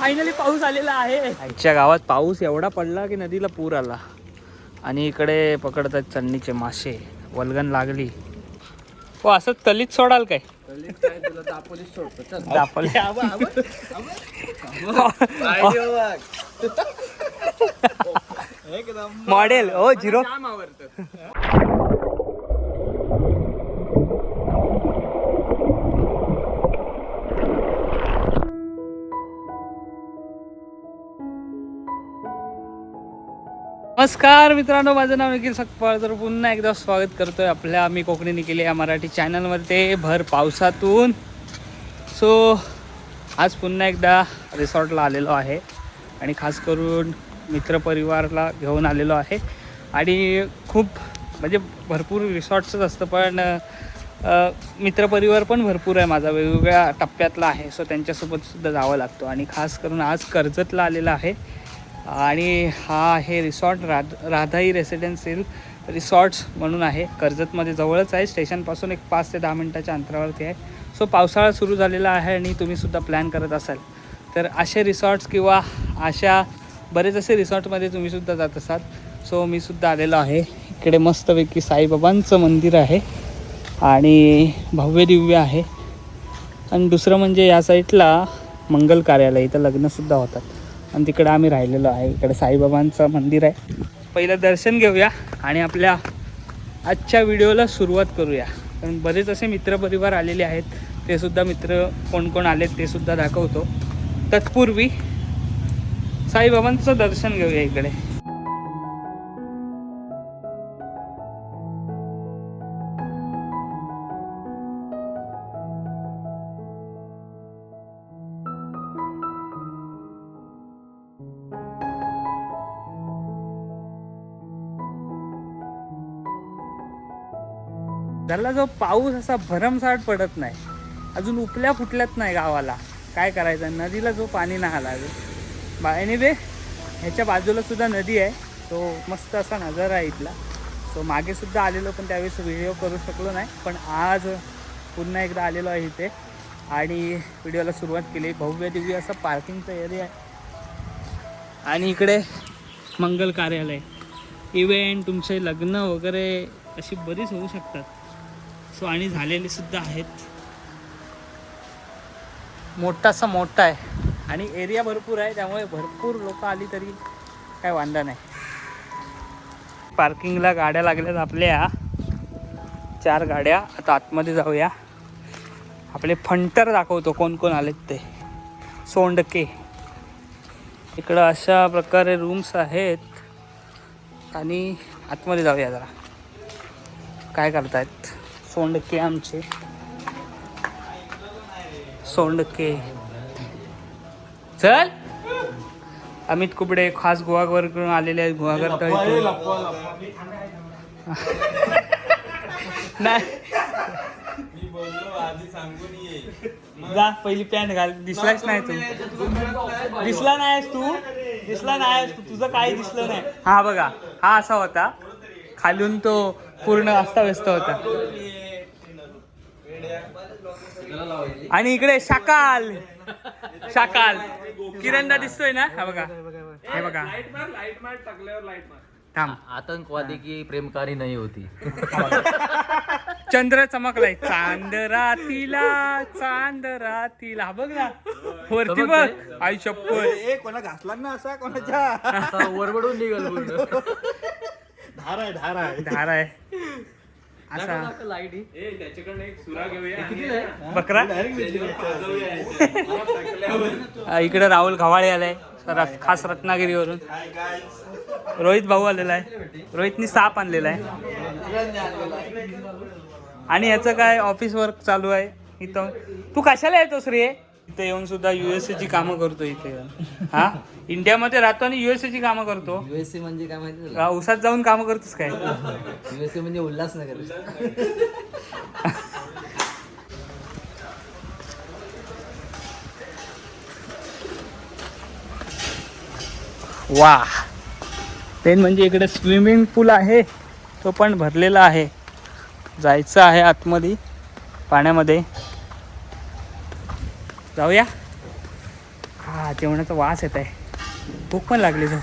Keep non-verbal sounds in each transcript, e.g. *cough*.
Finally पाऊस आलेला आहे आमच्या गावात पाऊस एवढा पडला की नदीला पूर आला आणि इकडे पकडतात चन्नीचे मासे वल्गन लागली हो असं तलीत सोडाल काय दापोली मॉडेल हो झिरो नमस्कार मित्रांनो माझं नाव निखिल सकपाळ. तर पुन्हा एकदा स्वागत करतोय आपल्या आम्ही कोकणी निखिल या मराठी चॅनलमध्ये भर पावसातून. सो आज पुन्हा एकदा रिसॉर्टला आलेलो आहे आणि खास करून मित्रपरिवारला घेऊन आलेलो आहे. आणि खूप म्हणजे भरपूर रिसॉर्ट्सच असतं पण मित्रपरिवार पण भरपूर आहे माझा. वेगवेगळ्या टप्प्यातला आहे सो त्यांच्यासोबत सुद्धा जावं लागतो. आणि खास करून आज कर्जतला आलेला आहे. आणि हा आहे रिसॉर्ट राध राधाई रेसिडेन्सिल रिसॉर्ट्स म्हणून आहे. कर्जतमध्ये जवळच आहे. स्टेशनपासून एक पाच ते दहा मिनटाच्या अंतरावरती आहे. सो पावसाळा सुरू झालेला आहे आणि तुम्हीसुद्धा प्लॅन करत असाल. तर असे रिसॉर्ट्स किंवा अशा बरेच असे रिसॉर्टमध्ये तुम्हीसुद्धा जात असाल. सो मी सुद्धा आलेलो आहे. इकडे मस्तपैकी साईबाबांचं मंदिर आहे आणि भव्य दिव्य आहे. आणि दुसरं म्हणजे या साईडला मंगल कार्यालय. इथं लग्नसुद्धा होतात. आणि तिकडं आम्ही राहिलेलो आहे. इकडे साईबाबांचं मंदिर आहे. पहिलं दर्शन घेऊया आणि आपल्या आजच्या व्हिडिओला सुरुवात करूया. कारण बरेच असे मित्रपरिवार आलेले आहेत. ते सुद्धा मित्र कोण कोण आलेत ते सुद्धा दाखवतो. तत्पूर्वी साईबाबांचं दर्शन घेऊया इकडे. धरला जो पाऊस असा भरमसाठ पडत नाही अजून उपल्या फुटल्यात नाही गावाला. काय करायचं? नदीला जो पाणी नाही आला बा एनिवे ह्याच्या बाजूला सुद्धा नदी आहे. तो मस्त असा नजारा आहे इथला. सो मागे सुद्धा आलेलो पण त्यावेळेस व्हिडिओ करू शकलो नाही. पण आज पुन्हा एकदा आलेलो आहे इथे. आणि व्हिडिओला सुरुवात केली. भव्य दिव्य असं पार्किंगचा एरिया आहे. आणि इकडे मंगल कार्यालय. इव्हेंट तुमचे लग्न वगैरे अशी बरीच होऊ शकतात. सो आणि झालेले सुद्धा आहेत. मोठासा मोठा आहे. आणि एरिया भरपूर आहे. त्यामुळे भरपूर लोक आली तरी काय वांदा नाही. पार्किंगला गाड्या लागल्यात आपल्या. चार गाड्या. आता आतमध्ये जाऊया. आपले फंटर दाखवतो कोण कोण आलेत ते. सोंडके. इकडं अशा प्रकारे रूम्स आहेत. आणि आतमध्ये जाऊया जरा. काय करतायत? सोंडके आमचे. सोंडके. चल. अमित कुबडे खास गुहागरकडून आलेले आहेत गुहागर. नाही. जा पहिली पॅन्ट घाल. दिसलाच नाही तू. दिसला नाहीस तू. दिसला नाहीस तू. तुझं काही दिसलं नाही. हा बघा. हा असा होता. खालून तो पूर्ण अस्ताव्यस्त होता. आणि इकडे शाकाल. शाकाल. किरणदा दिसतोय ना? हा बघा. हे बघा. थांब. आतंकवादी की प्रेमकारी नाही होती. चंद्र चमकलाय. चांद रातीला चांद रातीला हा बघ ना. वरती बघ. आई चप्पल ए कोणा घासला ना असा? कोणाच्या? असा वरबडून निघाल धार आहे धार आहे. धार आहे. असा. लाइट बकरा? *laughs* हा, इकडे राहुल घवाळे आलाय. रत- खास रत्नागिरीवरून. रोहित भाऊ आलेला आहे. रोहितनी साप आणलेला आहे. आणि याचं काय ऑफिस वर्क चालू आहे? इथं. तू कशाला येतोस रे? इथे येऊन सुद्धा युएसए ची कामं करतो इथे. येऊन. हा इंडियामध्ये राहतो आणि युएसए ची कामं करतो. युएसए म्हणजे काय माहिती उसात जाऊन कामं करतोस काय? युएसए म्हणजे उल्हासनगर. वा. मेन म्हणजे इकडे स्विमिंग पूल आहे. तो पण भरलेला आहे. जायचं आहे आतमध्ये पाण्यामध्ये. जाऊया. हा जेवणाचा वास येत आहे भूक पण लागली जो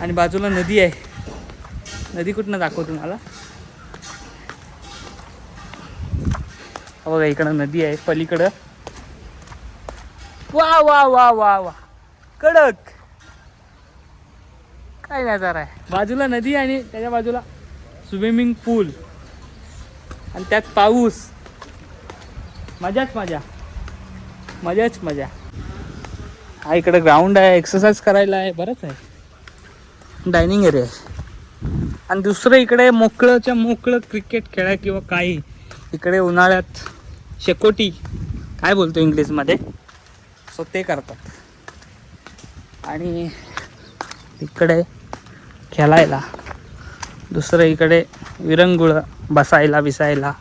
आणि बाजूला नदी आहे. नदी कुठनं दाखव तुम्हाला? बघा इकडं नदी आहे. पलीकडं. वा वा वा वा वा. कडक. काय नजारा आहे. बाजूला नदी आणि त्याच्या बाजूला स्विमिंग पूल. आणि त्यात पाऊस. मजाच मजा. मजाच मजा. हा इकडे ग्राउंड आहे एक्सरसाइज करायला आहे बरंच आहे. डायनिंग एरिया आहे. आणि दुसरं इकडे मोकळंच्या मोकळं क्रिकेट खेळा किंवा काही. इकडे उन्हाळ्यात शेकोटी. काय बोलतो इंग्लिशमध्ये? सो ते करतात. आणि इकडे खेळायला. दुसरं इकडे विरंगुळ बसायला बिसायला.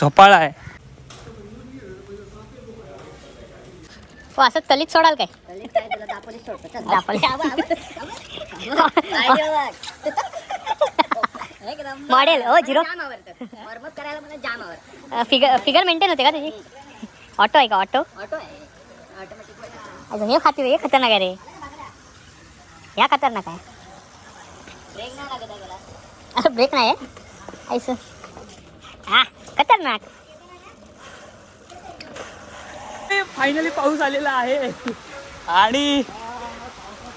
झोपाळा आहे. हो असंच कलिक सोडाल काय? मॉडेल हो झिरो. फिगर फिगर मेंटेन होते का तुझी? ऑटो आहे का ऑटो? अजून हे खाते हे खतरनाक आहे रे. ह्या खतरनाक आहे. ब्रेक नाही आहे ऐस हा खतरनाक. फायनली पाऊस आलेला आहे. आणि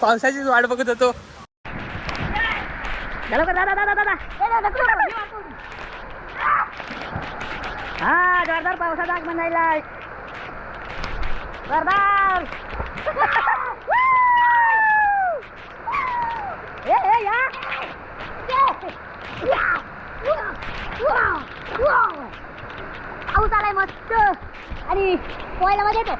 पावसाचीच वाट बघत होतो. दादा दादा दादा हा जोरदार पावसाचा आगमन झाला जोरदार. या. पाऊस आलाय मस्त. आणि Wala ka dito.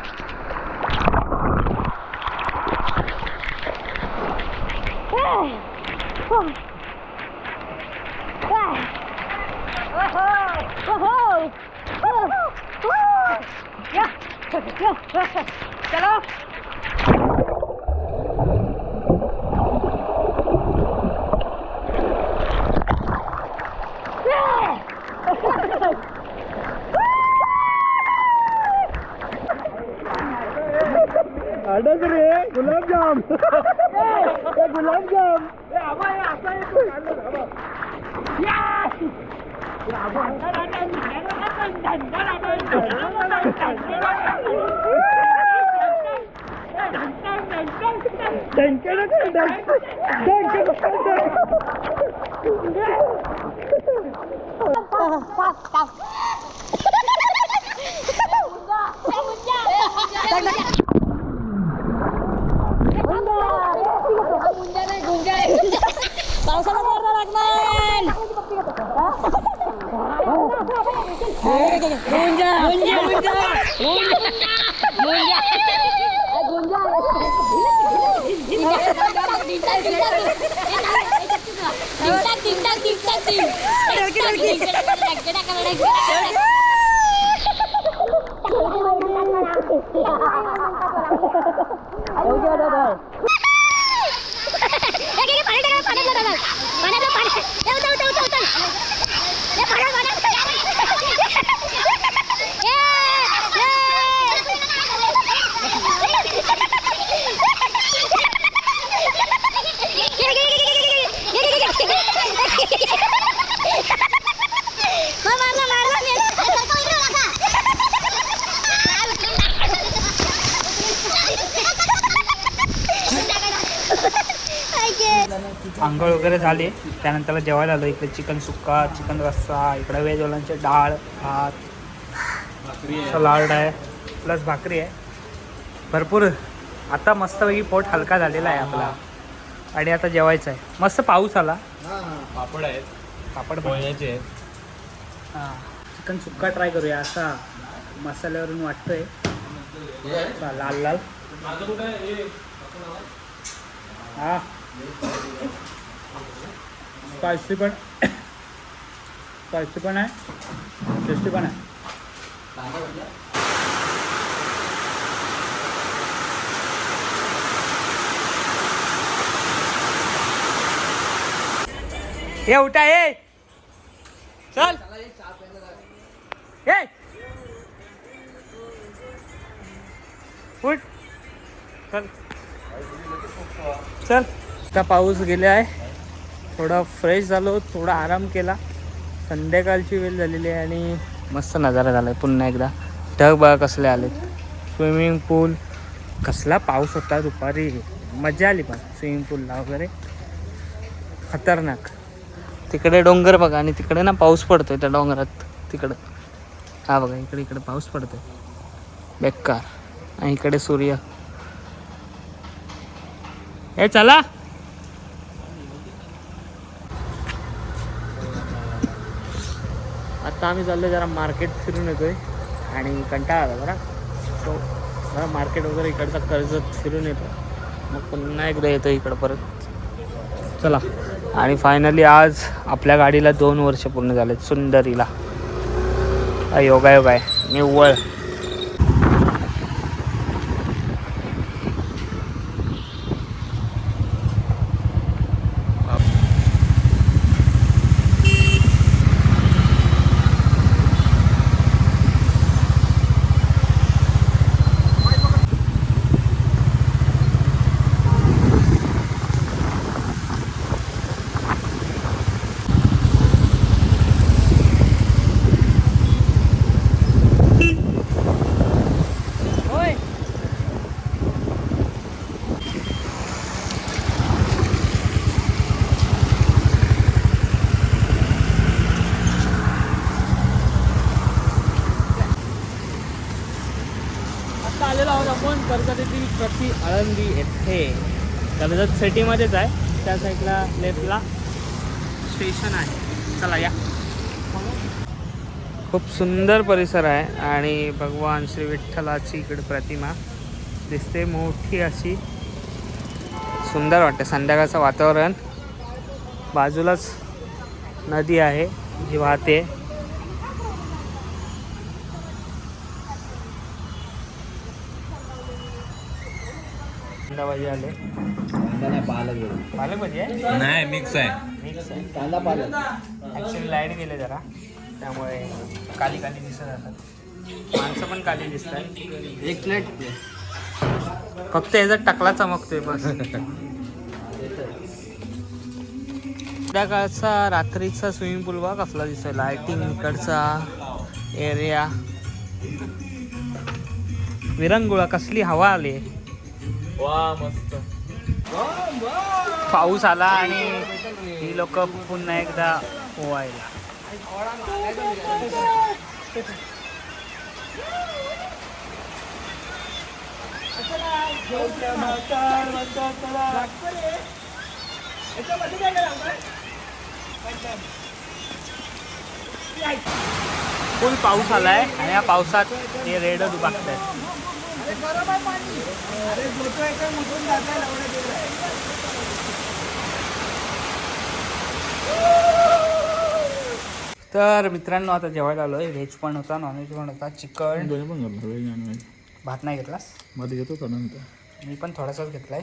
Ah! Hello? Munya. Munya. Agunya. Oh, yeah, yeah, yeah. वगैरे झाली. त्यानंतर जेवायला आलो. इकडे चिकन सुक्का चिकन रस्सा इकडे वेजवाल्यांचे डाळ भात सलाड आहे. प्लस भाकरी आहे. भरपूर. आता मस्तपैकी पोट हलका झालेला आहे आपला. आणि आता जेवायचं आहे. मस्त पाऊस आला. पापड आहेत. पापड पोह्याचे आहेत. हां. चिकन सुक्का ट्राय करूया. असा मसाल्यावरून वाटतोय. लाल लाल. हा स्पायसी पण. स्पायसी पण आहे. टेस्टी पण आहे. हे उठा ये चल. ये उठ. चल. चल. आता पाऊस गेला आहे. थोडा फ्रेश झालो थोडा आराम केला. संध्याकाळची वेळ झालेली आहे आणि मस्त नजारा झाला आहे पुन्हा एकदा. ढग बघा कसले आले स्विमिंग पूल कसला पाऊस होता दुपारी. मजा आली पण स्विमिंग पूलला वगैरे. खतरनाक. तिकडे डोंगर बघा आणि तिकडे ना पाऊस पडतोय त्या डोंगरात. तिकडं. हा बघा इकडे इकडे पाऊस पडतोय. बेकार. आणि इकडे सूर्य. ए चला. आत्ता आम्ही चाललो जरा मार्केट फिरून येतो आहे आणि कंटाळा आला जरा. सो जरा मार्केट वगैरे इकडचा कर्ज फिरून येतो मग पुन्हा एकदा येतो इकडं परत. चला. आणि फायनली आज आपल्या गाडीला दोन वर्ष पूर्ण झालेत. सुंदरीला. योगायोग आहे. निव्वळ होय आता आलेलो आहोत आपण कर्जत येथील प्रति आळंदी येथे कर्जत सिटीमध्येच आहे. त्या साईडला लेफ्टला स्टेशन आहे. चला या. खूप सुंदर परिसर आहे आणि भगवान श्री विठ्ठलाची इकडे प्रतिमा दिसते. मोठी अशी. सुंदर वाटते. संध्याकाळचं वातावरण. बाजूलाच नदी आहे. जी वाहते. कांदा भाजी आले. कांदा नाही पालक पालक भाजी आहे? नाही मिक्स आहे. मिक्स आहे. कांदा पालक. ॲक्च्युली लाइट गेले जरा. त्यामुळे काली काली दिसत असतात माणसं पण काली दिसत आहेत एक प्लेट फक्त याचा टकला चमकतोय बस. संध्याकाळचा रात्रीचा स्विमिंग पूल बघा कसला दिसतोय. लायटिंग इकडचा एरिया विरंगुळा कसली हवा आली. वा मस्त. पाऊस आला आणि ही लोक पुन्हा एकदा पोवायला फुल पाऊस आलाय आणि या पावसात हे रेड बघत आहेत तर मित्रांनो आता जेवायला आलोय. व्हेज पण होता नॉनव्हेज पण होता. चिकन. दोन्ही पण करणार व्हेज आणि व्हेज भात नाही घेतलास? मध्ये घेतो का नंतर? मी पण थोडासाच घेतलाय.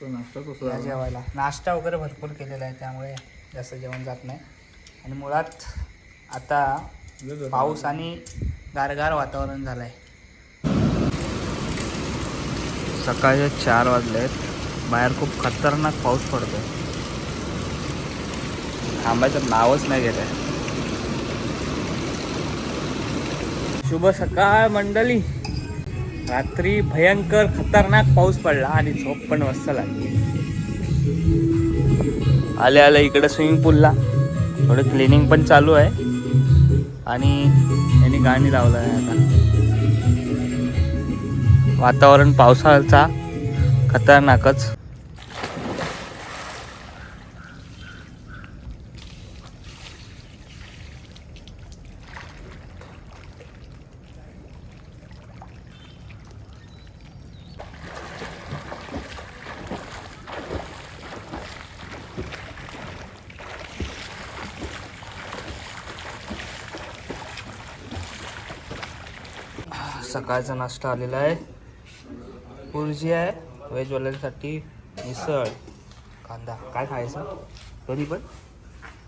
तो नाश्ता कसं? जेवायला. नाश्ता वगैरे भरपूर केलेला आहे त्यामुळे जास्त जेवण जात नाही. आणि मुळात आता पाऊस आणि गारगार वातावरण झालं आहे सकाळचे चार वाजले आहेत बाहेर खूप खतरनाक पाऊस पडतोय. थांबायचं नावच नाही घेत आहे. शुभ सकाळ मंडळी. रात्री भयंकर खतरनाक पाऊस पडला आणि झोप पण मस्त लागली. आले आले इकडे स्विमिंग पूलला थोडं क्लिनिंग पण चालू आहे. आणि यांनी गाणी लावलं आहे आता. वातावरण पावसाळ्याचा खतरनाकच. सकाळचा नाश्ता आलेला आहे. पुरजी आहे. व्हेजवाल्यांसाठी मिसळ. कांदा. काय खायचं? कधी पण?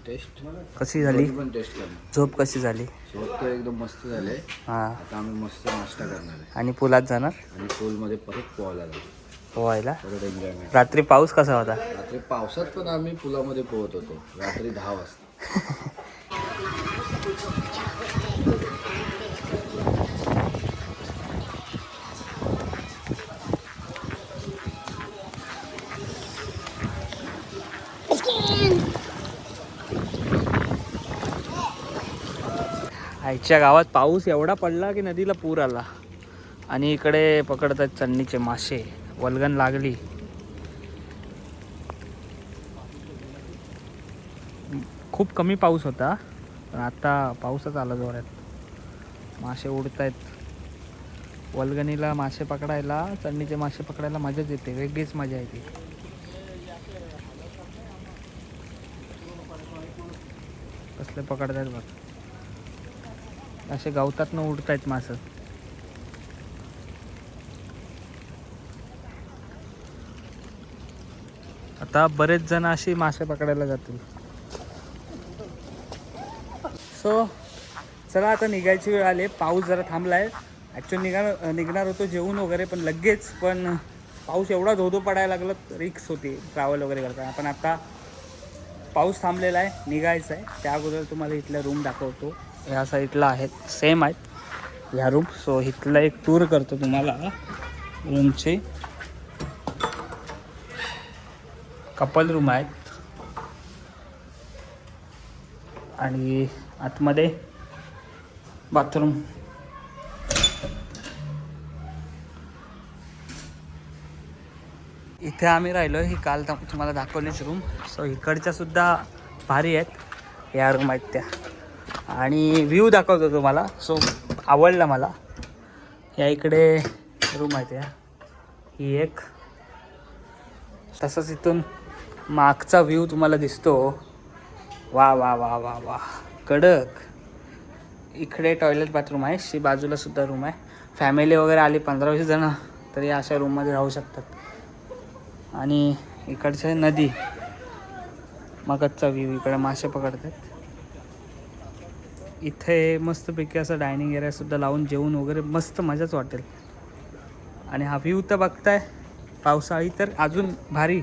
टेस्ट कशी झाली? पण टेस्ट करणार झोप कशी झाली? सोबत तर एकदम मस्त झाले. हां. आता आम्ही मस्त नाश्ता करणार आहे. आणि पुलात जाणार? आणि पूलमध्ये परत पोहायला पोहायला? परत एन्जॉयमेंट रात्री पाऊस कसा होता? रात्री पावसात पण आम्ही पुलामध्ये पोहत होतो. रात्री दहा वाजता. *laughs* आईच्या गावात पाऊस एवढा पडला की नदीला पूर आला. आणि इकडे पकडतात चन्नीचे मासे. वलगण लागली. खूप कमी पाऊस होता. पण आता पाऊसच आला जोरात. मासे उडत आहेत वलगणीला मासे पकडायला चन्नीचे मासे पकडायला मजाच येते. वेगळीच मजा येते. कसले पकडतात बघ. असे गवतात न आहेत मासं. आता बरेच जण अशी मासे पकडायला जातील. सो चला आता निघायची वेळ आली. पाऊस जरा थांबलाय. ॲक्च्युअली निघा निघणार होतो जेवून वगैरे पण लगेच पण पाऊस एवढा धोधो पडायला लागला रिक्स होती ट्रॅव्हल वगैरे करताना. पण आता पाऊस थांबलेला आहे निघायचं आहे. त्या अगोदर तुम्हाला इथल्या रूम दाखवतो. ह्या साईडला आहेत सेम आहेत. ह्या रूम सो इथला एक टूर करतो तुम्हाला. रूमची कपल रूम आहेत. आणि आतमध्ये बाथरूम इथे आम्ही राहिलो ही काल तुम्हाला दाखवलीच रूम सो इकडच्या सुद्धा भारी आहेत. या रूम आहेत त्या. आणि व्ह्यू दाखवतो तुम्हाला. सो आवडला मला. या इकडे रूम आहेत या. ही एक. तसंच इथून मागचा व्ह्यू तुम्हाला दिसतो. वा वा वा वा वा. कडक. इकडे टॉयलेट बाथरूम आहे. शी बाजूला सुद्धा रूम आहे. फॅमिली वगैरे आली पंधरा वीस जणं तरी अशा रूममध्ये राहू शकतात. आणि इकडच्या नदी मगतचा व्ह्यू इकडे मासे पकडतात. इथे मस्तपैकी असं डायनिंग एरियासुद्धा लावून जेवून वगैरे मस्त मजाच वाटेल. आणि हा व्ह्यू तर बघताय पावसाळी तर अजून भारी.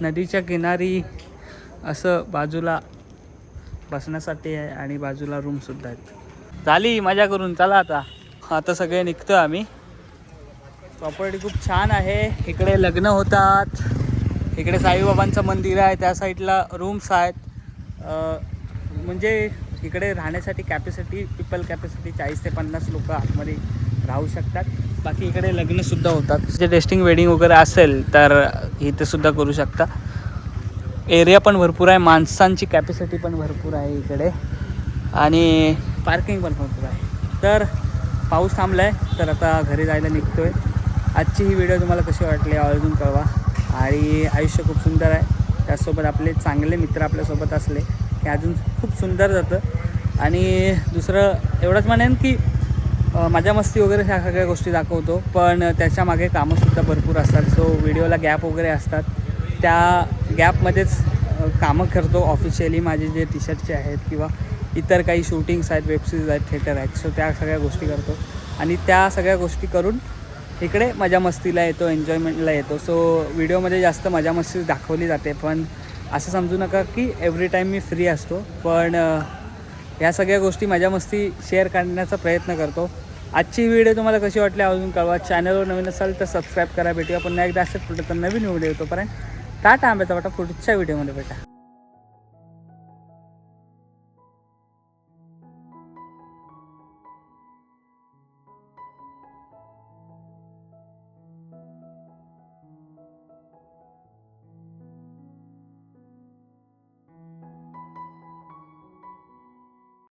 नदीच्या किनारी असं बाजूला बसण्यासाठी आहे आणि बाजूला रूमसुद्धा आहेत. झाली मजा करून चला आता. आता सगळे निघतो आम्ही. प्रॉपर्टी खूप छान आहे. इकडे लग्न होतात. इकडे साईबाबांचं मंदिर आहे. त्या साईडला रूम्स आहेत. म्हणजे इकडे राहण्यासाठी कॅपॅसिटी पीपल कॅपॅसिटी चाळीस ते पन्नास लोक आतमध्ये राहू शकतात. बाकी इकडे लग्नसुद्धा होतात. जे टेस्टिंग वेडिंग वगैरे असेल तर इथेसुद्धा करू शकता. एरिया पण भरपूर आहे. माणसांची कॅपॅसिटी पण भरपूर आहे इकडे. आणि पार्किंग पण भरपूर आहे. तर पाऊस थांबला आहे तर आता घरी जायला निघतो आहे आजची ही व्हिडिओ तुम्हाला कशी वाटली आवर्जून कळवा. आणि आयुष्य खूप सुंदर आहे. त्यासोबत आपले चांगले मित्र आपल्यासोबत असले की अजून खूप सुंदर जातं. आणि दुसरं एवढंच म्हणेन की माझ्या मस्ती वगैरे ह्या सगळ्या गोष्टी दाखवतो. पण त्याच्यामागे कामंसुद्धा भरपूर असतात. सो व्हिडिओला गॅप वगैरे असतात. त्या गॅपमध्येच कामं करतो ऑफिशियली माझे जे टी शर्टचे आहेत किंवा इतर काही शूटिंग्स आहेत वेबसिरीज आहेत थिएटर आहेत. सो त्या सगळ्या गोष्टी करतो. आणि त्या सगळ्या गोष्टी करून इकडे मजा मस्तीला येतो एन्जॉयमेंटला येतो. सो व्हिडिओमध्ये जास्त मजा मस्ती दाखवली जाते पण असं समजू नका की एव्हरी टाईम मी फ्री असतो. पण ह्या या सगळ्या गोष्टी मजा मस्ती शेअर करण्याचा प्रयत्न करतो. आजची व्हिडिओ तुम्हाला कशी वाटली अजून कळवा. चॅनलवर नवीन असाल तर सबस्क्राईब करा. भेटूया पुन्हा एकदा. असेच पुढे तर नवीन व्हिडिओ येतोपर्यंत. टाटा आंब्याचा वाटा. पुढच्या व्हिडिओमध्ये भेटा.